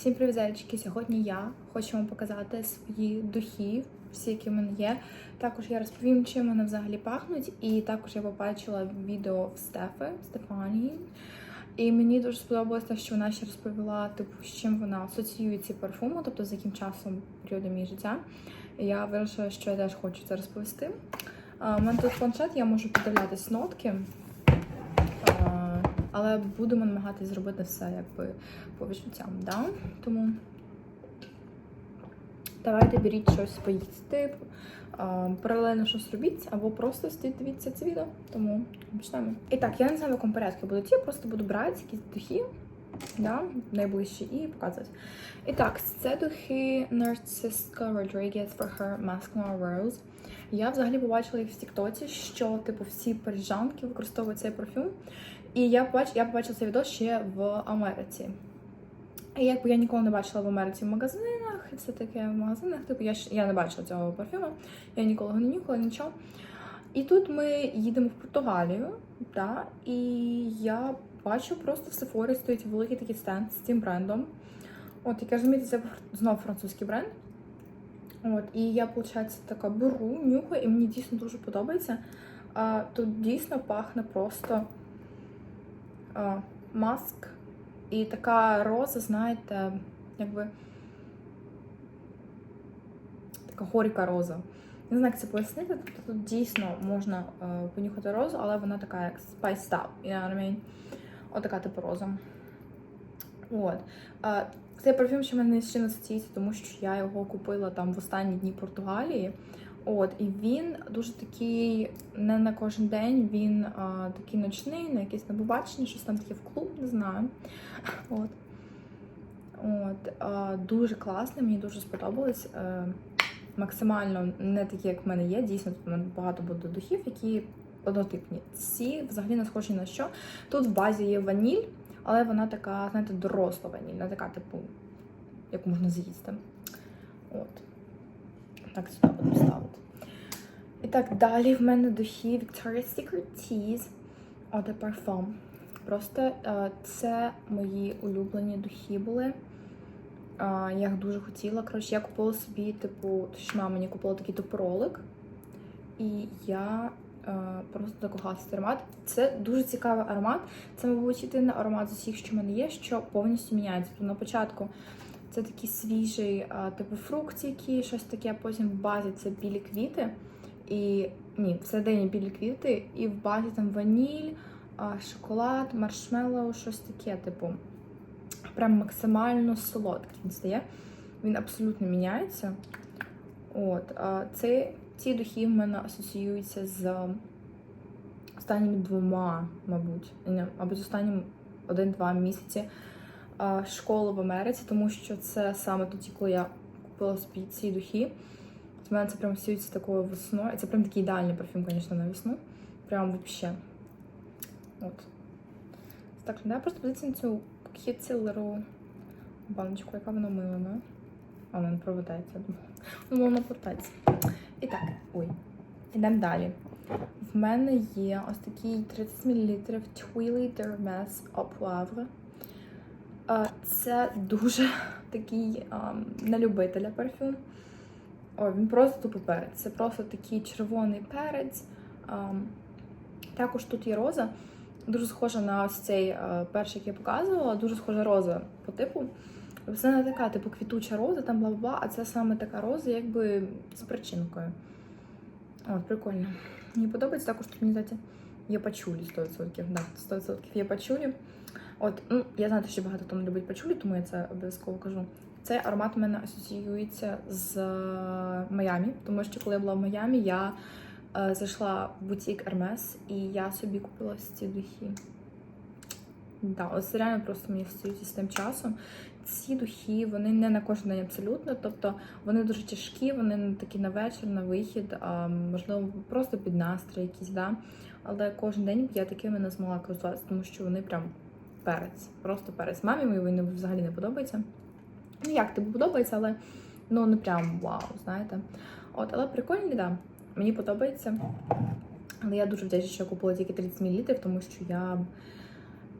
Всім привіт, зайчики! Сьогодні я хочу вам показати свої духи, всі, які в мене є. Також я розповім, чим вони взагалі пахнуть. І також я побачила відео в Стефи Стефанії. І мені дуже сподобалося, що вона ще розповіла, типу, з чим вона асоціює ці парфуми, тобто з яким часом періодом її життя. І я вирішила, що я теж хочу це розповісти. У мене тут планшет, я можу подивлятись нотки. Але будемо намагатись зробити все якби по відчуттям. Да? Тому давайте беріть щось поїсти, паралельно щось робіть, або просто стіть дивіться це відео. Тому почнемо. І так, я не знаю, в якому порядку буду ті, просто буду брати якісь духи. Да, найближчі і показувати. І так, це духи Narcissica Rodriguez for her Masculine Rose. Я взагалі побачила їх в Тіктоці, що типу всі парижанки використовують цей парфюм. І я побач, я побачила цей відео ще в Америці. І якби я ніколи не бачила в Америці в магазинах і все таке в магазинах, типу я, я не бачила цього парфюму, я ніколи не нюхала, нічого. І тут ми їдемо в Португалію, да, і я бачу просто в Сефорі стоїть великий такий стенд з цим брендом. От, як я розумію, це знову французький бренд. От, і я, виходить, така беру, нюхаю, і мені дійсно дуже подобається. А, тут дійсно пахне просто маск. І така роза, знаєте, якби така горька роза. Не знаю, як це пояснити. Тобто тут дійсно можна е, понюхати розу, але вона така як spiced up, you know what I mean? Отака типу роза. От. Е, цей парфюм ще мене ще не асоціюється, тому що я його купила там в останні дні Португалії. От, і він дуже такий, не на кожен день, він а, такий ночний, на якесь на побачення, щось там таке в клуб, не знаю. От. От, а, дуже класний, мені дуже сподобалось. Е, максимально не такі, як в мене є. Дійсно, тут в мене багато буде духів, які однотипні. Ці взагалі не схожі на що. Тут в базі є ваніль, але вона така, знаєте, доросла ваніль, не така, типу, яку можна з'їсти. От. Так сюди буду ставити. І так, далі в мене духи Victoria's Secret Tease Eau de Parfum. Просто е, це мої улюблені духи були. Я їх дуже хотіла. Коротше, я купила собі, типу, точно мені купила такий топоролик. І я е, просто закохалася цей аромат. Це дуже цікавий аромат. Це, мабуть, єдиний аромат з усіх, що в мене є, що повністю міняється. Тобто на початку це такий свіжий, типу фрукт, який щось таке, а потім в базі це білі квіти. І ні, всередині білі квіти, і в базі там ваніль, шоколад, маршмеллоу, щось таке, типу, прям максимально солодкий він стає. Він абсолютно міняється. От, це, ці духи в мене асоціюються з останніми двома, мабуть, не, мабуть, останнім один-два місяці а, школи в Америці, тому що це саме тоді, коли я купила собі ці духи. У мене це прям асоціюється такою весною. Це прям такий ідеальний парфюм, звісно, на весну. Прям вообще. От. Так, да, просто подивіться на цю кітцелеру баночку, яка вона милена. А вона не я думаю. Ну, вона повертається. І так, ой. Ідемо далі. В мене є ось такий 30 мл Twilly Dermes Au Poivre. Це дуже такий на любителя парфюм. Ой, він просто тупо перець. Це просто такий червоний перець. Також тут є роза. Дуже схожа на ось цей перший, який я показувала, дуже схожа роза по типу. Це не така, типу, квітуча роза, там бла-бла, а це саме така роза, якби з причинкою. От, прикольно. Мені подобається також тут, мені здається, є пачулі 100%. Да, 100% є пачулі. От, ну, я знаю, що багато хто не любить пачулі, тому я це обов'язково кажу. Цей аромат у мене асоціюється з е, Майамі, тому що коли я була в Майамі, я е, зайшла в бутік Hermes і я собі купила ці духи. Да, ось реально просто мені асоціюються з тим часом. Ці духи, вони не на кожен день абсолютно, тобто вони дуже тяжкі, вони такі на вечір, на вихід, а можливо, просто під настрій якийсь, да. Але кожен день я такими не змогла користуватися, тому що вони прям перець, просто перець. Мамі моїй він взагалі не подобається. Ну, як тобі подобається, але ну не прям вау, знаєте. От, але прикольні, да. Мені подобається. Але я дуже вдячна, що я купила тільки 30 мл, тому що я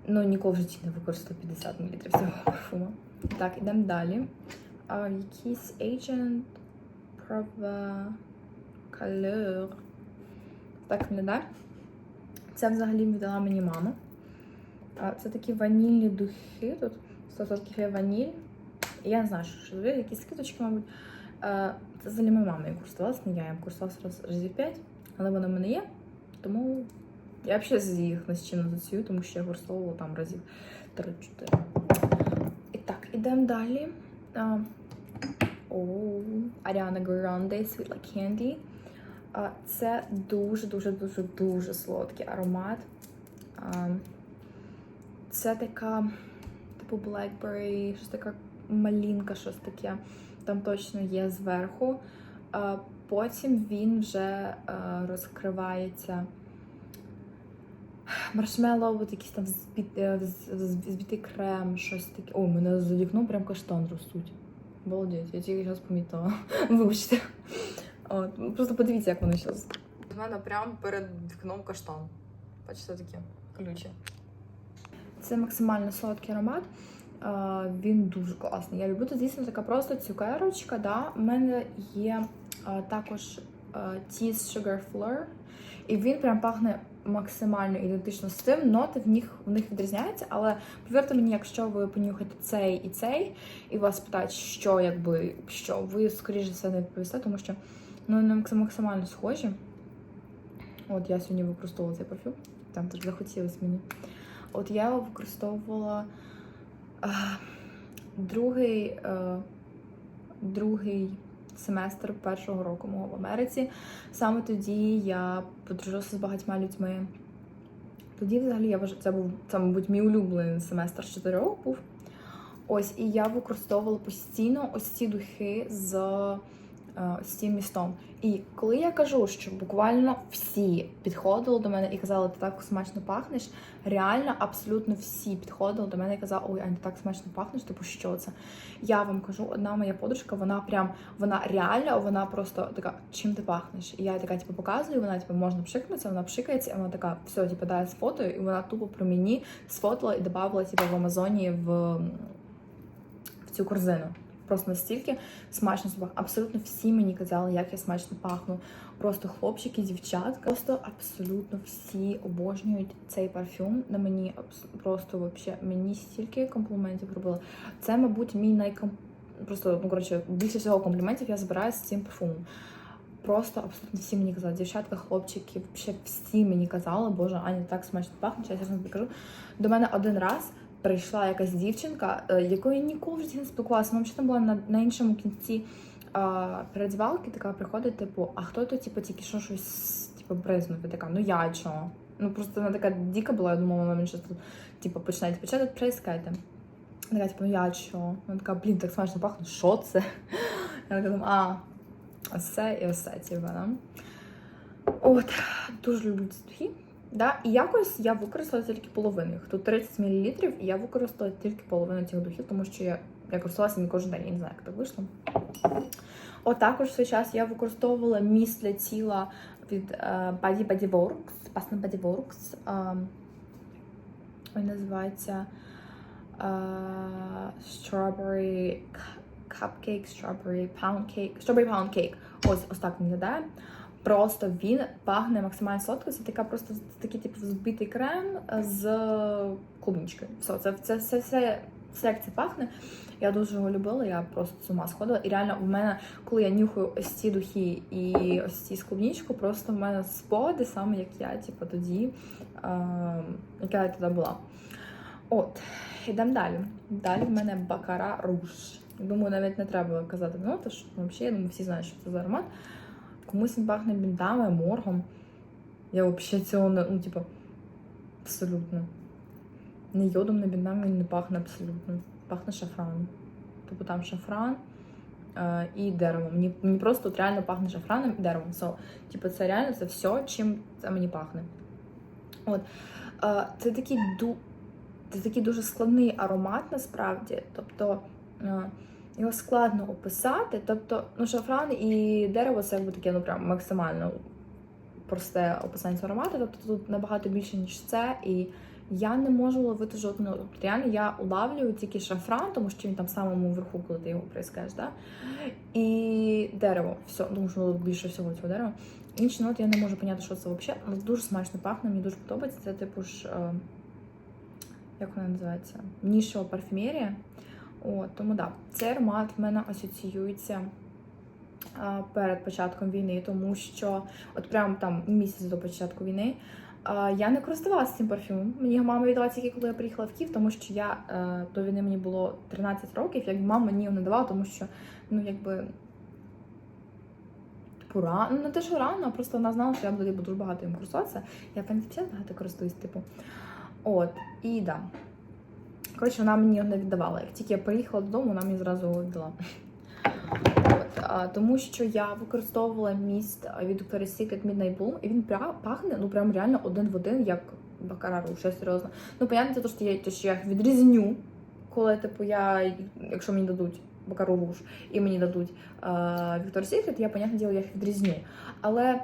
ну, ніколи в житті не використаю 50 мл цього парфуму. Так, ідемо далі. А, якийсь Agent Provocateur. Так виглядає. Це взагалі віддала мені мама. Це такі ванільні духи. Тут 100% ваніль. Я не знаю, що це, якісь скидочки, мабуть. Це взагалі моя мама їм користувалася, не я їм користувалася раз разів 5, але вона в мене є. Тому я взагалі їх не з чим асоціюю, тому що я використовувала там разів 3-4. І так, ідемо далі. А, О, Ariana Grande Sweet Like Candy. Це дуже-дуже-дуже дуже солодкий аромат. Це така, типу, Blackberry, щось така малінка, щось таке. Там точно є зверху. Потім він вже розкривається. Маршмеллоу, якийсь там е, збитий крем, щось таке. О, мене за вікном прям каштан ростуть. Обалдеть, я тільки зараз помітила. Вибачте. От, просто подивіться, як вони зараз. У мене прямо перед вікном каштан. Бачите, таке ключі. Це максимально солодкий аромат. Він дуже класний. Я люблю. Це дійсно така просто цукерочка. Да? У мене є також а, Tease Sugar Fleur. І він прям пахне максимально ідентично з тим. Ноти в них в них відрізняються, але повірте мені, якщо ви понюхаєте цей і цей, і вас питають, що якби що, ви скоріше за все не відповісте, тому що ну вони максимально схожі. От я сьогодні використовувала цей парфюм, там теж захотілося мені. От я використовувала а, другий, е, другий семестр першого року мого в Америці. Саме тоді я подружилася з багатьма людьми. Тоді, взагалі, я вважаю, це був це, мабуть, мій улюблений семестр з чотирьох був. Ось, і я використовувала постійно ось ці духи з е, ось цим містом. І коли я кажу, що буквально всі підходили до мене і казали, ти так смачно пахнеш, реально абсолютно всі підходили до мене і казали, ой, Аня, ти так смачно пахнеш, типу, що це? Я вам кажу, одна моя подружка, вона прям, вона реально, вона просто така, чим ти пахнеш? І я така, типу, показую, вона типу, можна пшикнутися, вона пшикається, і вона така, все, типу, дай сфотою, і вона тупо про мені сфотила і додавала, типу, в Амазоні в, в цю корзину. Просто настільки смачно запах. Абсолютно всі мені казали, як я смачно пахну. Просто хлопчики, дівчатка. Просто абсолютно всі обожнюють цей парфюм. На мені просто вообще мені стільки компліментів робили. Це, мабуть, мій найком... Просто, ну коротше, більше всього компліментів я збираю з цим парфумом. Просто абсолютно всі мені казали, дівчатка, хлопчики, взагалі всі мені казали, боже, Аня так смачно пахне, я чесно тобі кажу. До мене один раз прийшла якась дівчинка, е, якою я ніколи в житті не спілкувалася. Вона там була на, на іншому кінці а, передзвалки, така приходить, типу, а хто то, типу, тільки що щось типу, бризнув? Я така, ну я чого? Ну просто вона така діка була, я думала, вона мені щось тут, типу, починає, типу, що? Вона така, типу, ну я чого? Вона така, блін, так смачно пахне, що це? Я така а, це і це, типу, да? От, дуже люблю ці духи. Да? І якось я використала тільки половину. їх. Тут 30 мл, і я використала тільки половину цих духів, тому що я, я користувалася не кожен день, я не знаю, як так вийшло. От також свій час я використовувала міст для тіла від е, Body Body Works, пасна Body Works. Е, він називається е, Strawberry Cupcake, Strawberry Pound Cake, Strawberry Pound Cake. Ось, ось так виглядає. Просто він пахне максимально солодко. Це така просто такий типу збитий крем з клубничкою. Все, це, це, це, все, все як це пахне. Я дуже його любила, я просто з ума сходила. І реально в мене, коли я нюхаю ось ці духи і ось ці з клубничку, просто в мене спогади саме як я, типу, тоді, е, яка я тоді була. От, йдемо далі. Далі в мене Бакара Руш. Думаю, навіть не треба казати, ну, то ж взагалі, я думаю, всі знають, що це за аромат. Комусь він пахне бінтами, моргом. Я взагалі цього не, ну, типу, абсолютно. Не йодом, не бінтами він не пахне абсолютно. Пахне шафраном. Тобто там шафран е, і деревом. Мені, мені просто от реально пахне шафраном і деревом. So, типу, це реально це все, чим це мені пахне. От. Е, це такий ду... Це такий дуже складний аромат насправді. Тобто е, його складно описати. Тобто, ну, шафран і дерево це якби таке ну, прям максимально просте описання цього аромату. Тобто тут набагато більше, ніж це, і я не можу ловити жодного. Тобто реально я улавлюю тільки шафран, тому що він там в самому верху, коли ти його прискаєш, да? і дерево. Все, тому що більше всього цього дерева. Інші ноти я не можу поняти, що це взагалі. Але дуже смачно пахне, мені дуже подобається. Це типу ж, е, як вона називається? Нішова парфюмерія. От, тому да, цей аромат в мене асоціюється а, перед початком війни, тому що от прямо там місяць до початку війни я не користувалася цим парфюмом. Мені мама віддала тільки коли я приїхала в Київ, тому що я е, до війни мені було 13 років, як мама мені його не давала, тому що ну якби. Типу, рано, ну не те, що рано, а просто вона знала, що я буду дуже багато їм користуватися. Я певно багато користуюсь, типу. От, і да. Коротше, вона мені не віддавала. Як тільки я приїхала додому, вона мені зразу віддала. От, а, тому що я використовувала міст від Victoria's Secret Midnight Bloom, і він пря- пахне ну прям реально один в один, як Бакара Руж, я серйозно. Ну, понятно, що я, що я їх відрізню, коли, типу, я, якщо мені дадуть Бакару Руж і мені дадуть а, Victoria's Secret, я, понятне діло, я їх відрізню. Але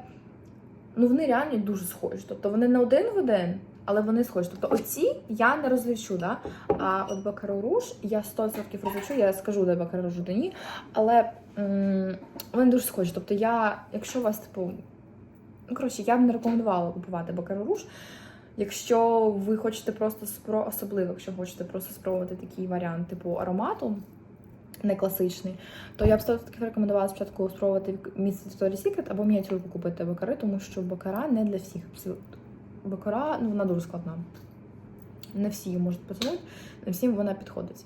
ну, вони реально дуже схожі. Тобто вони не один в один, але вони схожі. Тобто оці я не розлічу, да? а от Бакару я 100% розлічу, я скажу, де Бакару Руж, де ні. Але м- вони дуже схожі. Тобто я, якщо у вас, типу, ну, коротше, я б не рекомендувала купувати Бакару. Якщо ви хочете просто спро, особливо, якщо хочете просто спробувати такий варіант, типу аромату, не класичний, то я б все-таки рекомендувала спочатку спробувати місце Victoria's Secret або мініатюрку купити бакари, тому що бакара не для всіх. Бакара, ну вона дуже складна. Не всі її можуть потягнути, не всім вона підходить.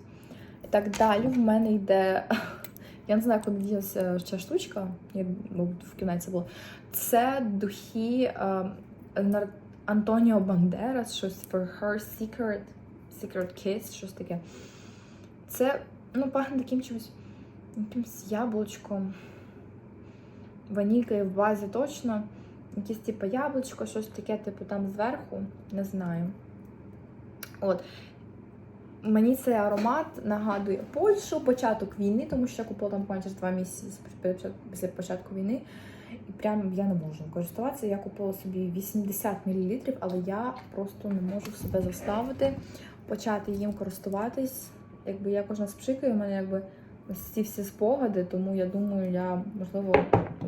Так далі в мене йде. Я не знаю, куди ділася ця штучка, я, мабуть, в кімнаті було. Це духи е, Антоніо Бандерас, щось for her secret, secret kiss, щось таке. Це ну, пахне таким чимось, якимось яблучком, ванількою в базі точно. Якесь типу яблучко, щось таке, типу, там зверху, не знаю. От. Мені цей аромат нагадує Польщу, початок війни, тому що я купила там майже два місяці після початку війни. І прям я не можу користуватися. Я купила собі 80 мл, але я просто не можу себе заставити почати їм користуватись. Якби я кожна спшикаю, у мене якби ось ці всі спогади, тому я думаю, я можливо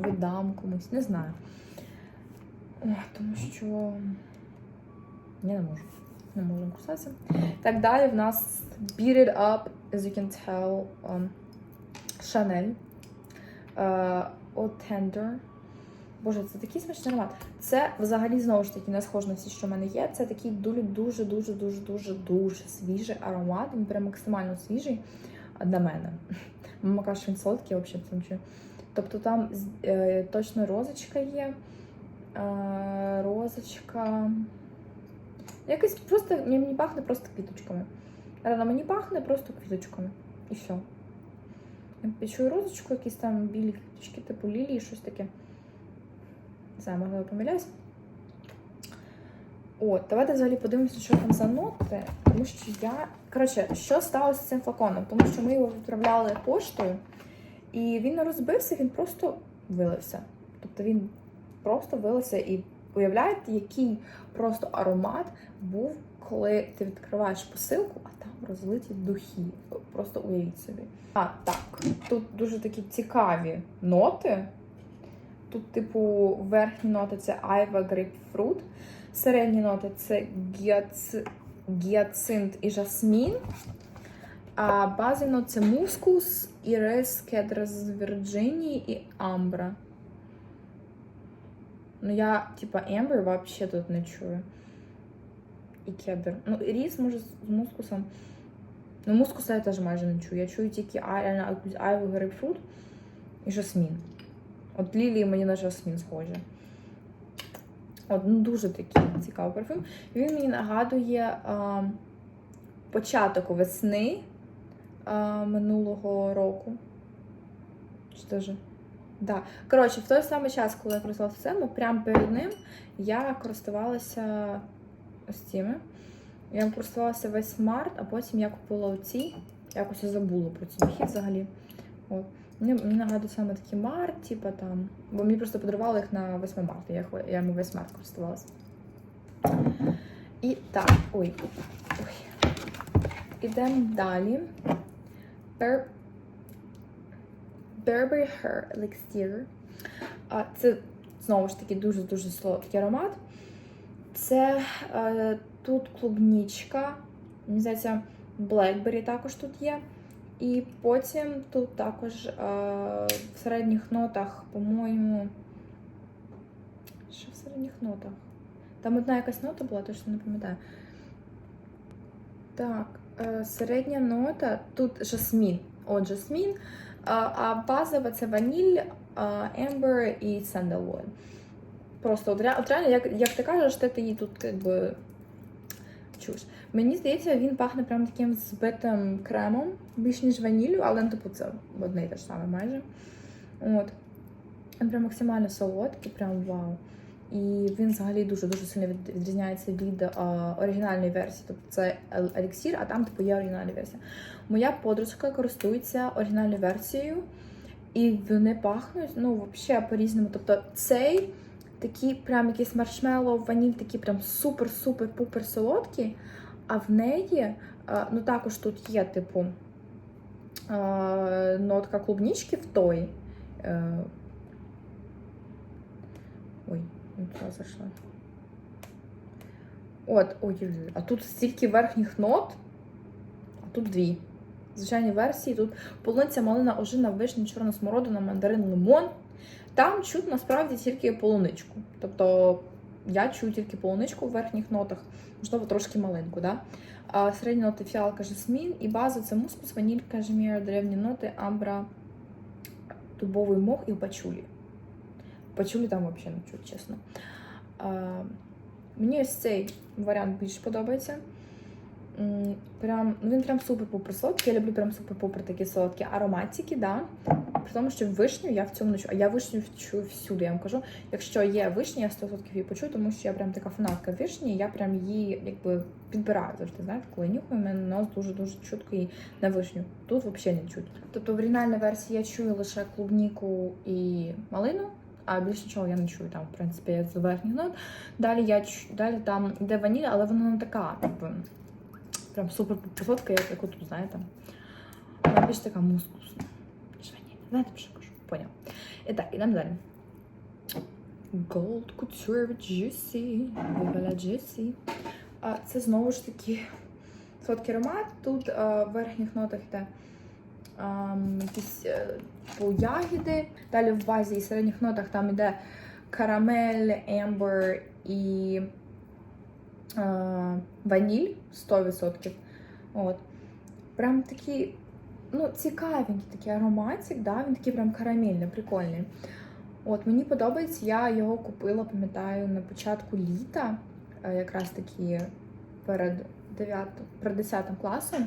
віддам комусь, не знаю. О, тому що я не можу. Не можу кусатися. Так далі в нас Beat It Up, as you can tell, um, Chanel. Uh, Eau Tender. Боже, це такий смачний аромат. Це взагалі знову ж таки не схоже на всі, що в мене є. Це такий дуже-дуже дуже дуже дуже дуже свіжий аромат. Він прям максимально свіжий для мене. Мама каже, він солодкий взагалі. Тобто там е, точно розочка є. Е, розочка. Якось просто мені пахне просто квіточками. Рано мені пахне просто квіточками. І все. Я чую розочку, якісь там білі квіточки, типу лілії, щось таке. Не знаю, можливо, помиляюсь. От, давайте взагалі подивимося, що там за ноти. Тому що я. Коротше, що сталося з цим флаконом? Тому що ми його відправляли поштою, і він не розбився, він просто вилився. Тобто він просто вилився і уявляєте, який просто аромат був, коли ти відкриваєш посилку, а там розлиті духи. Просто уявіть собі. А, так, тут дуже такі цікаві ноти. Тут, типу, верхні ноти це айва грейпфрут, середні ноти це гіаци... гіацинт і жасмін. А базові ноти це мускус, ірис, кедра з Вірджинії і амбра. Ну, я, типа, Ембер вообще тут не чую. І кедр. Ну, ріс, може, з мускусом. Ну, мускуса я теж майже не чую. Я чую тільки айву грейпфрут і жасмін. От лілії мені на жасмін схожі. От, ну дуже такий цікавий парфюм. Він мені нагадує а, початок весни а, минулого року. Чи теж? Да. Коротше, в той самий час, коли я користувалася цим, прямо перед ним я користувалася ось цими. Я користувалася весь март, а потім я купила оці. Якось забула про цей хід взагалі. От. Мені, мені нагадує саме такий март, типу там. Бо мені просто подарували їх на 8 марта. Я, я йому весь март користувалася. І так, ой. ой. Ідемо далі. Burberry Hair Elixir. А, Це знову ж таки дуже-дуже солодкий аромат. Це е, тут клубнічка. Мені здається, Blackberry також тут є. І потім тут також е, в середніх нотах, по-моєму. Що в середніх нотах? Там одна якась нота була, точно не пам'ятаю. Так, е, середня нота тут жасмін. От жасмін. А, базова це ваніль, ембер і сандалвуд. Просто от, реально, як, як ти кажеш, ти, її тут якби чуєш. Мені здається, він пахне прям таким збитим кремом, більш ніж ваніллю, але ну, типу це одне і те ж саме майже. От. Він прям максимально солодкий, прям вау. І він взагалі дуже-дуже сильно відрізняється від а, оригінальної версії. Тобто це еліксір, а там типу є оригінальна версія. Моя подружка користується оригінальною версією, і вони пахнуть ну, взагалі по-різному. Тобто цей такий прям якийсь маршмеллоу, ваніль, такий прям супер-супер-пупер солодкий. А в неї, а, ну також тут є, типу, а, нотка клубнички в той. Е, Ой, не туди. От, ой-ой-ой. А тут стільки верхніх нот, а тут дві. В звичайній версії тут полуниця, малина, ожина, вишня, чорна смородина, мандарин, лимон. Там чуть насправді тільки полуничку. Тобто я чую тільки полуничку в верхніх нотах, можливо, трошки маленьку. Да? А середні ноти фіалка, жасмін і база це мускус, ваніль, кажемір, древні ноти, амбра, дубовий мох і пачулі. Пачулі там взагалі не чуть, чесно. А, мені ось цей варіант більш подобається. Прям, ну він прям супер-пупер солодкий. Я люблю прям супер-пупер такі солодкі ароматики, да. При тому, що вишню я в цьому не чую. А я вишню чую всюди, я вам кажу. Якщо є вишня, я 100% її почую, тому що я прям така фанатка вишні, я прям її якби підбираю завжди. Знаєте, коли нюхаю, у мене нос дуже-дуже чутко і на вишню. Тут взагалі не чуть. Тобто в оригінальній версії я чую лише клубніку і малину. А більше нічого я не чую там, в принципі, з верхніх нот. Далі я далі там йде ваніль, але вона не така, якби прям супер солодка, як, як тут, знаєте. Вона більш така мускусна. ваніль. Знаєте, про що кажу? Поняв. І так, ідемо далі. Gold Couture Juicy. Вибаля Juicy. А це знову ж таки солодкий аромат. Тут а, в верхніх нотах йде якісь типу, ягіди. Далі в базі і середніх нотах там йде карамель, ембер і е, ваніль 100%. От. Прям такий, ну, цікавенький такий ароматик, да? він такий прям карамельний, прикольний. От, мені подобається, я його купила, пам'ятаю, на початку літа, е, якраз таки перед 9, перед 10 класом.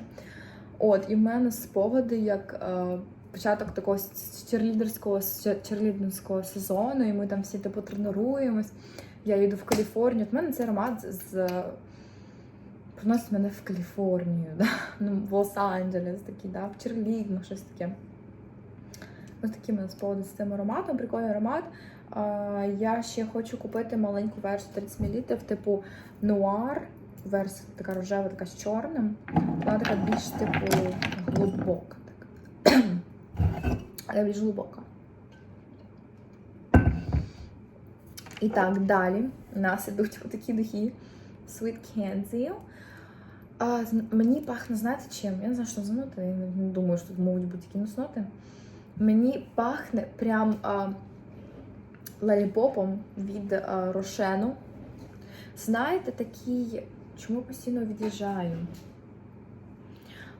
От, і в мене спогади, як е, початок такого черлідерського черлідерського сезону, і ми там всі типу тренуємось. Я їду в Каліфорнію. От мене цей аромат з, приносить мене в Каліфорнію, да? ну, в Лос-Анджелес, такий, да? в Черлідно, щось таке. Ось такі мене спогади з цим ароматом, прикольний аромат. А, я ще хочу купити маленьку версію 30 мл, типу нуар. Версія така рожева, така з чорним. Вона така більш типу глибока. Але більш глибока. І так, далі у нас ідуть такі духи Sweet Candy. А, мені пахне, знаєте чим? Я не знаю, що за я не думаю, що тут можуть бути якісь ноти. Мені пахне прям а, лаліпопом від а, Рошену. Знаєте, такий, чому постійно від'їжджаю?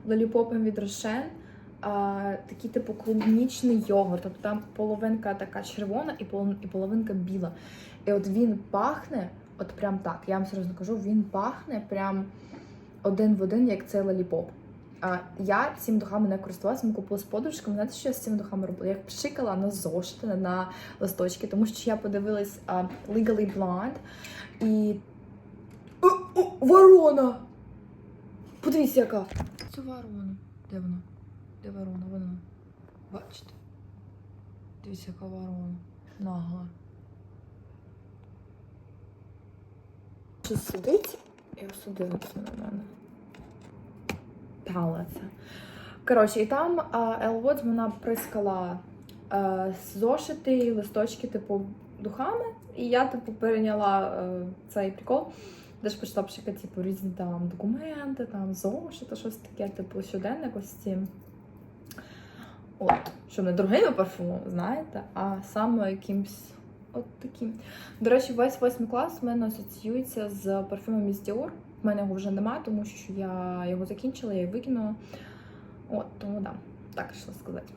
Лаліпопом від Рошен. А, такий типу клубнічний йогурт. Тобто там половинка така червона і половинка біла. І от він пахне, от прям так, я вам серйозно кажу, він пахне прям один в один, як цей лаліпоп. А я цими духами не користувалася, ми купили з подружками. Знаєте, що я з цими духами робила? Я пшикала на зошити, на листочки, тому що я подивилась а, Legally Blonde і. О, ворона! Подивіться, яка! Це ворона. Де вона? Де ворона? Вона. Бачите? Дивіться, яка ворона. Нагла. Що сидить І написано на мене. Палець. Коротше, і там Елводс вона прискала е, зошити, листочки, типу, духами. І я, типу, перейняла е, цей прикол. Де почала пшикати, типу, різні там документи, там зошити, щось таке, типу, щоденник ось. От, що не дорогими парфумом, знаєте, а саме якимсь от таким. До речі, весь восьмий клас в мене асоціюється з парфюмом із Dior. У мене його вже немає, тому що я його закінчила, я її викинула. От, тому да, так йшла сказати.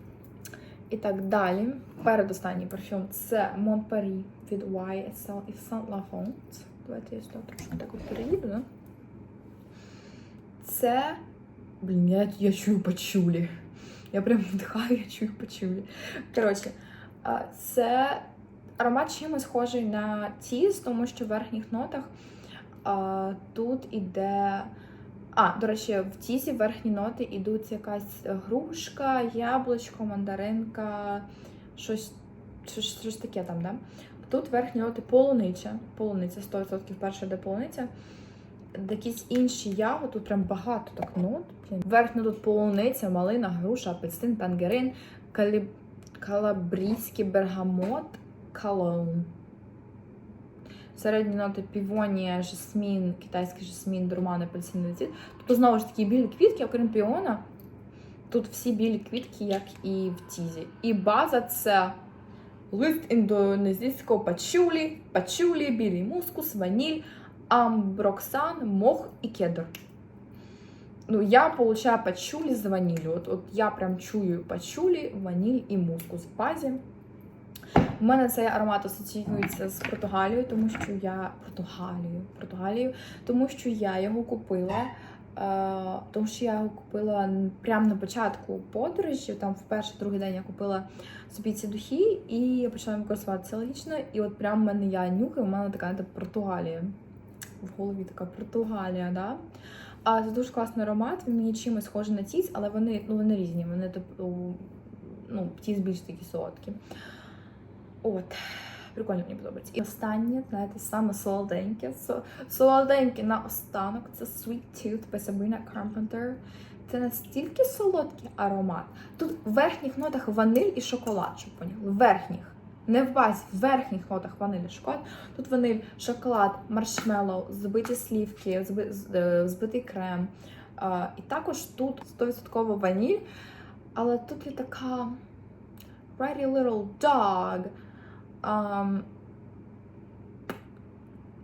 І так далі. Передостанній парфюм це Mon від YSL і Saint Laurent. Давайте я сюди трошки так от переїду, да? Це. Блін, я, я чую пачулі. Я прям вдихаю, я чую пачулі. Коротше, це аромат чимось схожий на тіз, тому що в верхніх нотах а, тут іде. А, до речі, в тізі верхні ноти йдуть якась грушка, яблучко, мандаринка, щось, щось, щось таке там, да? Тут верхні ноти полуниця. Полуниця 100% перша де полуниця. Якісь інші ягоди, тут прям багато так нот. Верхня тут полуниця, малина, груша, апельсин, тангерин, калі... калабрійський бергамот, калоун. Середні ноти півонія, жасмін, китайський жасмін, дурман, апельсиновий цвіт. Тобто, знову ж таки, білі квітки, окрім піона. Тут всі білі квітки, як і в тізі. І база це лист індонезійського пачулі, пачулі, білий мускус, ваніль, амброксан, мох і кедр. Ну, я получаю пачулі з ваніллю. От, от я прям чую пачулі, ваніль і мускус в базі. У мене цей аромат асоціюється з Португалією, тому що я Португалією, Португалією, тому що я його купила. Е, Тому що я його купила прямо на початку подорожі. Там в перший другий день я купила собі ці духи, і я почала їм користуватися логічно. І от прямо в мене я нюхаю, у мене така Португалія. В голові така Португалія, да? А це дуже класний аромат, він мені чимось схожий на тіс, але вони, ну, вони різні. Вони типу, ну, тіс більш такі солодкі. От, прикольно мені подобається. І останнє, знаєте, саме солоденьке. Солоденьке на останок це Sweet Tooth by Sabrina Carpenter. Це настільки солодкий аромат. Тут в верхніх нотах ваниль і шоколад, щоб поняли. Верхніх. Не в базі, в верхніх нотах ваниль і шоколад. Тут ваниль, шоколад, маршмеллоу, збиті слівки, е, збитий крем. І також тут 100% ваніль, але тут є така Pretty Little Dog.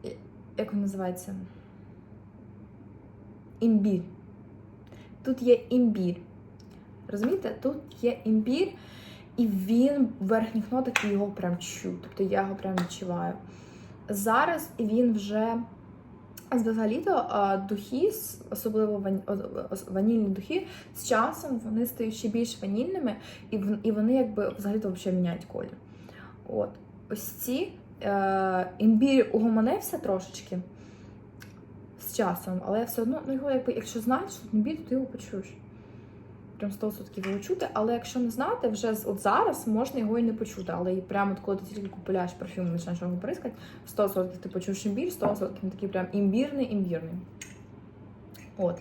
І- як він називається? Імбір. Тут є імбір. Розумієте? Тут є імбір, і він в верхніх нотах його прям чую. Тобто я його прям відчуваю. Зараз він вже взагалі-то духи, особливо ванільні духи, з часом вони стають ще більш ванільними, і вони якби взагалі-то взагалі міняють колір. От. Ось ці е, імбір угомонився трошечки з часом, але я все одно, ну його якщо знаєш, імбір, то ти його почуєш. Прям 100% його чути, але якщо не знати, вже от зараз можна його і не почути. Але і прямо от коли ти тільки купуєш парфюм починаєш його прискати, 100% ти почуєш імбір, 100% він такий прям імбірний, імбірний. От.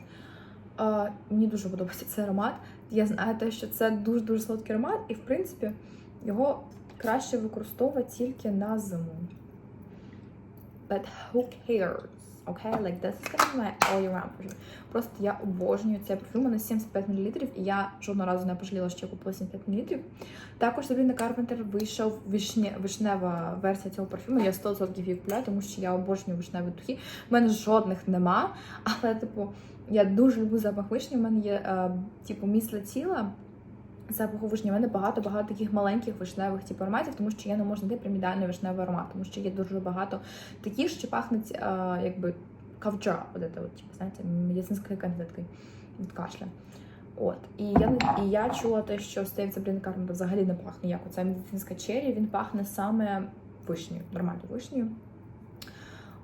Е, мені дуже подобається цей аромат. Я знаю те, що це дуже-дуже солодкий аромат, і в принципі його краще використовувати тільки на зиму. But who cares? Okay, like this is gonna be my all year round perfume. Просто я обожнюю цей парфюм, у мене 75 мл, і я жодного разу не пожаліла, що я купила 75 мл. Також Sabrina Carpenter вийшов вишня, вишнева версія цього парфюму. Я 100% її купляю, тому що я обожнюю вишневі духи. У мене жодних нема, але типу я дуже люблю запах вишні. У мене є е, типу місце тіла. Запаху вишні. У мене багато-багато таких маленьких вишневих типу, ароматів, тому що я не можу знайти прям ідеальний вишневий аромат, тому що є дуже багато таких, що пахнуть е, якби кавча, от це, от, типу, знаєте, медицинською конфеткою від кашля. От. І я, і я чула те, що Стейв Сабріна взагалі не пахне як оця медицинська чері, він пахне саме вишнею, нормальною вишнею.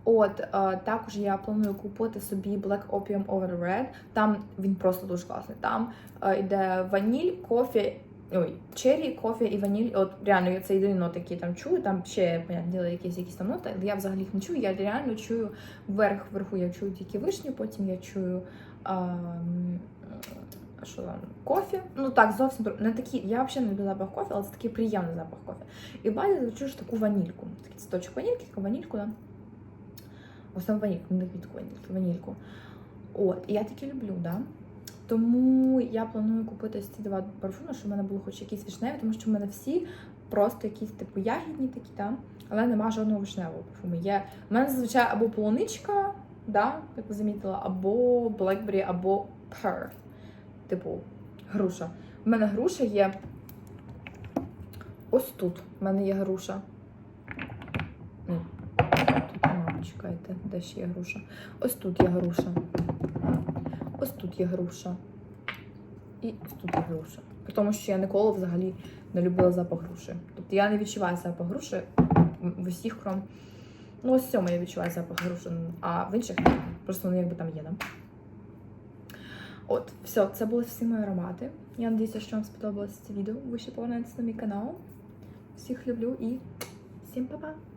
От, е, також я планую купити собі Black Opium Over Red. Там він просто дуже класний. Там е, йде ваніль, кофе Ой, черрі, кофе і ваніль. От реально я це єдині ноти, які там чую. Там ще, понятне якісь якісь там ноти, я взагалі їх не чую. Я реально чую вверх, вверху я чую тільки вишню, потім я чую. А, що там, кофе. Ну так, зовсім не такі. Я взагалі не люблю запах кофе, але це такий приємний запах кофе. І базі чуєш таку ванільку. Такий циточок ванільки, таку ванільку, да? В основному ванільку, не квітку ванільки, ванільку. От, і я такі люблю, да. Тому я планую купити ці два парфуми, щоб в мене було хоч якісь вишневі, тому що в мене всі просто якісь типу ягідні такі, да? але нема жодного вишневого парфуму. Є в мене зазвичай або полуничка, да, як ви замітила, або Blackberry, або Pear. Типу, груша. У мене груша є. Ось тут. У мене є груша. Ні. Тут нема, чекайте, де ще є груша. Ось тут є груша. Ось тут є груша. І ось тут є груша. При тому, що я ніколи взагалі не любила запах груші. Тобто я не відчуваю запах груші в усіх кром. Ну, ось цьому я відчуваю запах груші, а в інших. Просто вони якби там є, да? От, все, це були всі мої аромати. Я сподіваюся, що вам сподобалося це відео. Ви ще повернетеся на мій канал. Всіх люблю і всім па-па!